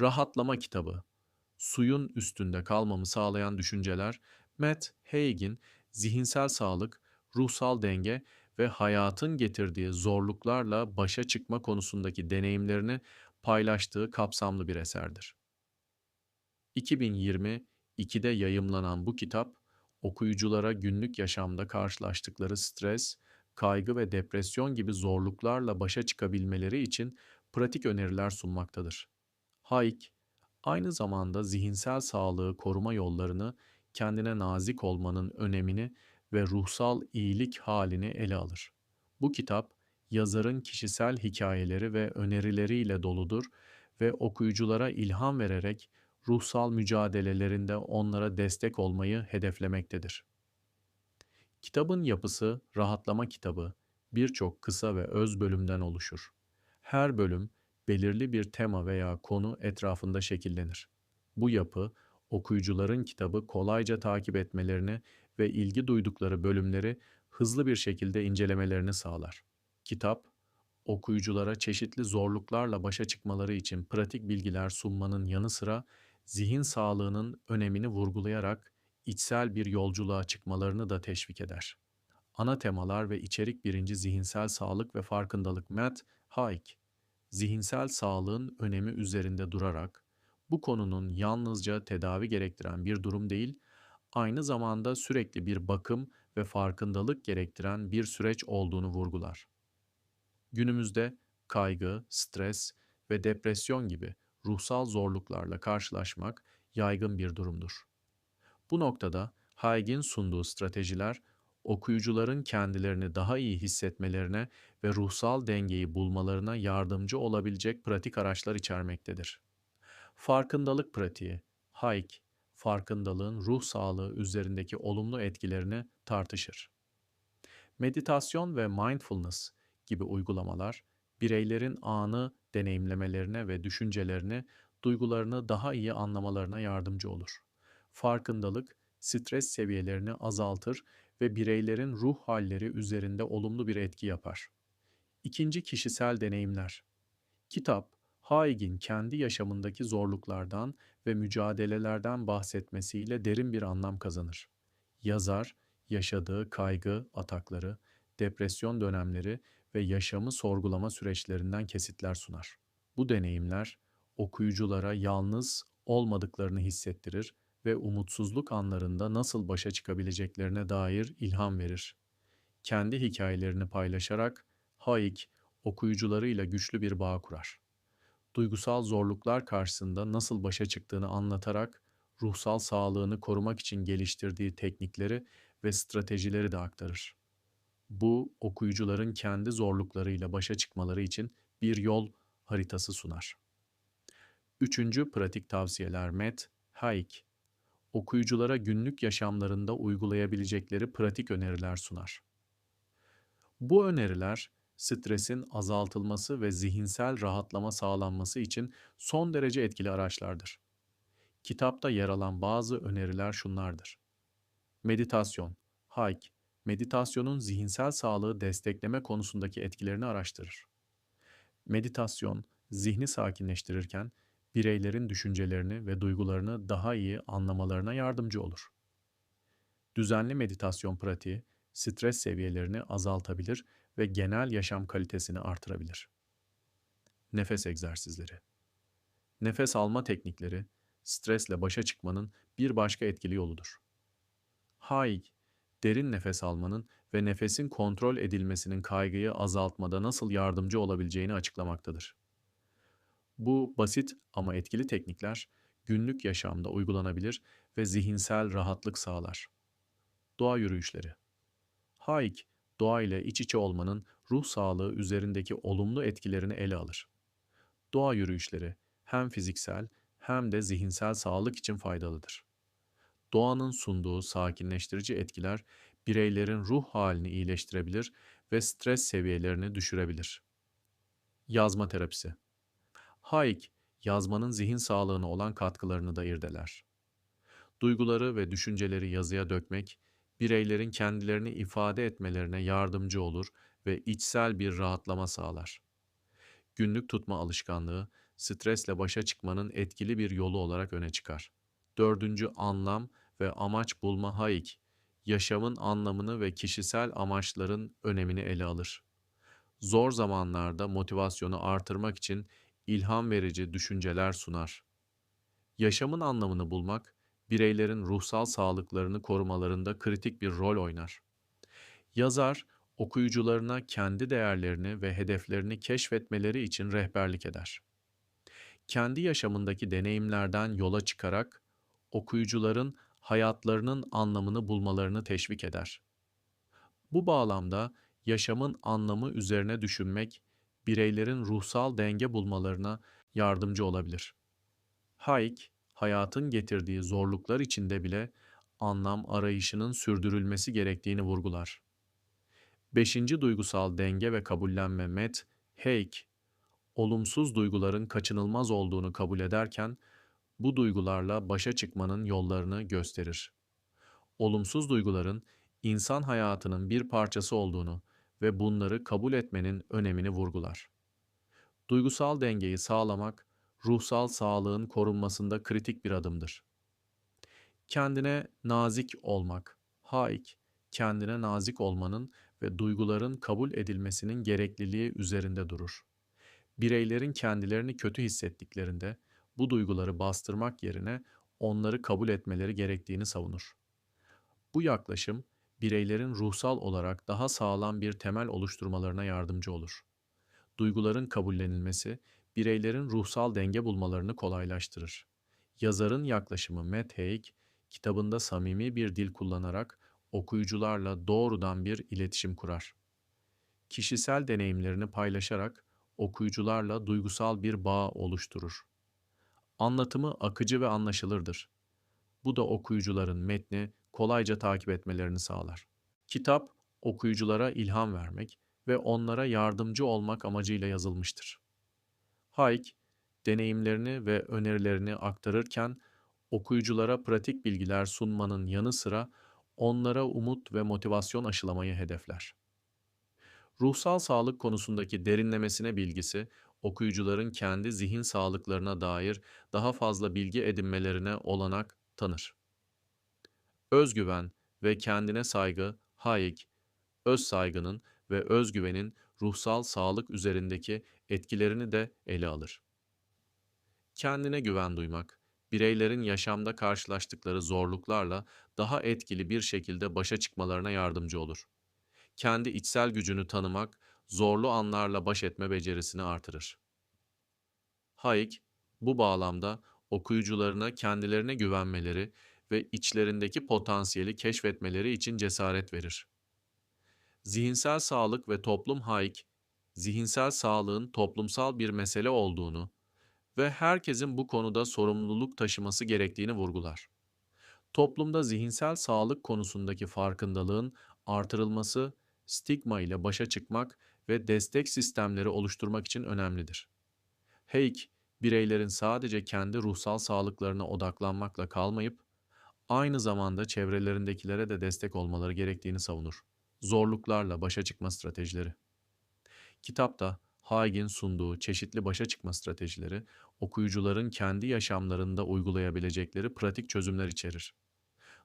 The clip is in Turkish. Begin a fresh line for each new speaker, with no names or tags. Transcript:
Rahatlama kitabı. Suyun üstünde kalmamı sağlayan düşünceler Matt Haig'in zihinsel sağlık, ruhsal denge ve hayatın getirdiği zorluklarla başa çıkma konusundaki deneyimlerini paylaştığı kapsamlı bir eserdir. 2022'de yayımlanan bu kitap, okuyuculara günlük yaşamda karşılaştıkları stres, kaygı ve depresyon gibi zorluklarla başa çıkabilmeleri için pratik öneriler sunmaktadır. Haik, aynı zamanda zihinsel sağlığı koruma yollarını, kendine nazik olmanın önemini ve ruhsal iyilik halini ele alır. Bu kitap, yazarın kişisel hikayeleri ve önerileriyle doludur ve okuyuculara ilham vererek ruhsal mücadelelerinde onlara destek olmayı hedeflemektedir. Kitabın yapısı rahatlama kitabı, birçok kısa ve öz bölümden oluşur. Her bölüm belirli bir tema veya konu etrafında şekillenir. Bu yapı, okuyucuların kitabı kolayca takip etmelerini ve ilgi duydukları bölümleri hızlı bir şekilde incelemelerini sağlar. Kitap, okuyuculara çeşitli zorluklarla başa çıkmaları için pratik bilgiler sunmanın yanı sıra zihin sağlığının önemini vurgulayarak içsel bir yolculuğa çıkmalarını da teşvik eder. Ana temalar ve içerik birinci zihinsel sağlık ve farkındalık Matt Haig, zihinsel sağlığın önemi üzerinde durarak, bu konunun yalnızca tedavi gerektiren bir durum değil, aynı zamanda sürekli bir bakım ve farkındalık gerektiren bir süreç olduğunu vurgular. Günümüzde kaygı, stres ve depresyon gibi ruhsal zorluklarla karşılaşmak yaygın bir durumdur. Bu noktada Haig'in sunduğu stratejiler okuyucuların kendilerini daha iyi hissetmelerine ve ruhsal dengeyi bulmalarına yardımcı olabilecek pratik araçlar içermektedir. Farkındalık pratiği, Haig, farkındalığın ruh sağlığı üzerindeki olumlu etkilerini tartışır. Meditasyon ve mindfulness gibi uygulamalar, bireylerin anı deneyimlemelerine ve düşüncelerini, duygularını daha iyi anlamalarına yardımcı olur. Farkındalık, stres seviyelerini azaltır ve bireylerin ruh halleri üzerinde olumlu bir etki yapar. İkinci kişisel deneyimler. Kitap, Haig'in kendi yaşamındaki zorluklardan ve mücadelelerden bahsetmesiyle derin bir anlam kazanır. Yazar, yaşadığı kaygı atakları, depresyon dönemleri ve yaşamı sorgulama süreçlerinden kesitler sunar. Bu deneyimler okuyuculara yalnız olmadıklarını hissettirir ve umutsuzluk anlarında nasıl başa çıkabileceklerine dair ilham verir. Kendi hikayelerini paylaşarak Haig okuyucularıyla güçlü bir bağ kurar. Duygusal zorluklar karşısında nasıl başa çıktığını anlatarak ruhsal sağlığını korumak için geliştirdiği teknikleri ve stratejileri de aktarır. Bu okuyucuların kendi zorluklarıyla başa çıkmaları için bir yol haritası sunar. Üçüncü pratik tavsiyeler Matt Haig, okuyuculara günlük yaşamlarında uygulayabilecekleri pratik öneriler sunar. Bu öneriler stresin azaltılması ve zihinsel rahatlama sağlanması için son derece etkili araçlardır. Kitapta yer alan bazı öneriler şunlardır. Meditasyon, Haig, meditasyonun zihinsel sağlığı destekleme konusundaki etkilerini araştırır. Meditasyon, zihni sakinleştirirken bireylerin düşüncelerini ve duygularını daha iyi anlamalarına yardımcı olur. Düzenli meditasyon pratiği stres seviyelerini azaltabilir ve genel yaşam kalitesini artırabilir. Nefes egzersizleri. Nefes alma teknikleri stresle başa çıkmanın bir başka etkili yoludur. Haig, derin nefes almanın ve nefesin kontrol edilmesinin kaygıyı azaltmada nasıl yardımcı olabileceğini açıklamaktadır. Bu basit ama etkili teknikler günlük yaşamda uygulanabilir ve zihinsel rahatlık sağlar. Doğa yürüyüşleri. Haik, doğa ile iç içe olmanın ruh sağlığı üzerindeki olumlu etkilerini ele alır. Doğa yürüyüşleri hem fiziksel hem de zihinsel sağlık için faydalıdır. Doğanın sunduğu sakinleştirici etkiler bireylerin ruh halini iyileştirebilir ve stres seviyelerini düşürebilir. Yazma terapisi Haig, yazmanın zihin sağlığına olan katkılarını da irdeler. Duyguları ve düşünceleri yazıya dökmek, bireylerin kendilerini ifade etmelerine yardımcı olur ve içsel bir rahatlama sağlar. Günlük tutma alışkanlığı, stresle başa çıkmanın etkili bir yolu olarak öne çıkar. Dördüncü anlam ve amaç bulma Hayek, yaşamın anlamını ve kişisel amaçların önemini ele alır. Zor zamanlarda motivasyonu artırmak için ilham verici düşünceler sunar. Yaşamın anlamını bulmak, bireylerin ruhsal sağlıklarını korumalarında kritik bir rol oynar. Yazar, okuyucularına kendi değerlerini ve hedeflerini keşfetmeleri için rehberlik eder. Kendi yaşamındaki deneyimlerden yola çıkarak okuyucuların hayatlarının anlamını bulmalarını teşvik eder. Bu bağlamda yaşamın anlamı üzerine düşünmek bireylerin ruhsal denge bulmalarına yardımcı olabilir. Hayek, hayatın getirdiği zorluklar içinde bile anlam arayışının sürdürülmesi gerektiğini vurgular. Beşinci duygusal denge ve kabullenme Matt Haig, olumsuz duyguların kaçınılmaz olduğunu kabul ederken, bu duygularla başa çıkmanın yollarını gösterir. Olumsuz duyguların insan hayatının bir parçası olduğunu ve bunları kabul etmenin önemini vurgular. Duygusal dengeyi sağlamak, ruhsal sağlığın korunmasında kritik bir adımdır. Kendine nazik olmak, haik, kendine nazik olmanın ve duyguların kabul edilmesinin gerekliliği üzerinde durur. Bireylerin kendilerini kötü hissettiklerinde bu duyguları bastırmak yerine onları kabul etmeleri gerektiğini savunur. Bu yaklaşım bireylerin ruhsal olarak daha sağlam bir temel oluşturmalarına yardımcı olur. Duyguların kabullenilmesi bireylerin ruhsal denge bulmalarını kolaylaştırır. Yazarın yaklaşımı Matt Haig, kitabında samimi bir dil kullanarak okuyucularla doğrudan bir iletişim kurar. Kişisel deneyimlerini paylaşarak okuyucularla duygusal bir bağ oluşturur. Anlatımı akıcı ve anlaşılırdır. Bu da okuyucuların metni kolayca takip etmelerini sağlar. Kitap, okuyuculara ilham vermek ve onlara yardımcı olmak amacıyla yazılmıştır. Hayk, deneyimlerini ve önerilerini aktarırken okuyuculara pratik bilgiler sunmanın yanı sıra onlara umut ve motivasyon aşılamayı hedefler. Ruhsal sağlık konusundaki derinlemesine bilgisi, okuyucuların kendi zihin sağlıklarına dair daha fazla bilgi edinmelerine olanak tanır. Özgüven ve kendine saygı, Hayek, öz saygının ve özgüvenin ruhsal sağlık üzerindeki etkilerini de ele alır. Kendine güven duymak, bireylerin yaşamda karşılaştıkları zorluklarla daha etkili bir şekilde başa çıkmalarına yardımcı olur. Kendi içsel gücünü tanımak, zorlu anlarla baş etme becerisini artırır. Hayek, bu bağlamda okuyucularına kendilerine güvenmeleri ve içlerindeki potansiyeli keşfetmeleri için cesaret verir. Zihinsel sağlık ve toplum Hayek, zihinsel sağlığın toplumsal bir mesele olduğunu ve herkesin bu konuda sorumluluk taşıması gerektiğini vurgular. Toplumda zihinsel sağlık konusundaki farkındalığın artırılması, stigma ile başa çıkmak ve destek sistemleri oluşturmak için önemlidir. Hayek, bireylerin sadece kendi ruhsal sağlıklarına odaklanmakla kalmayıp, aynı zamanda çevrelerindekilere de destek olmaları gerektiğini savunur. Zorluklarla başa çıkma stratejileri. Kitapta Haig'in sunduğu çeşitli başa çıkma stratejileri, okuyucuların kendi yaşamlarında uygulayabilecekleri pratik çözümler içerir.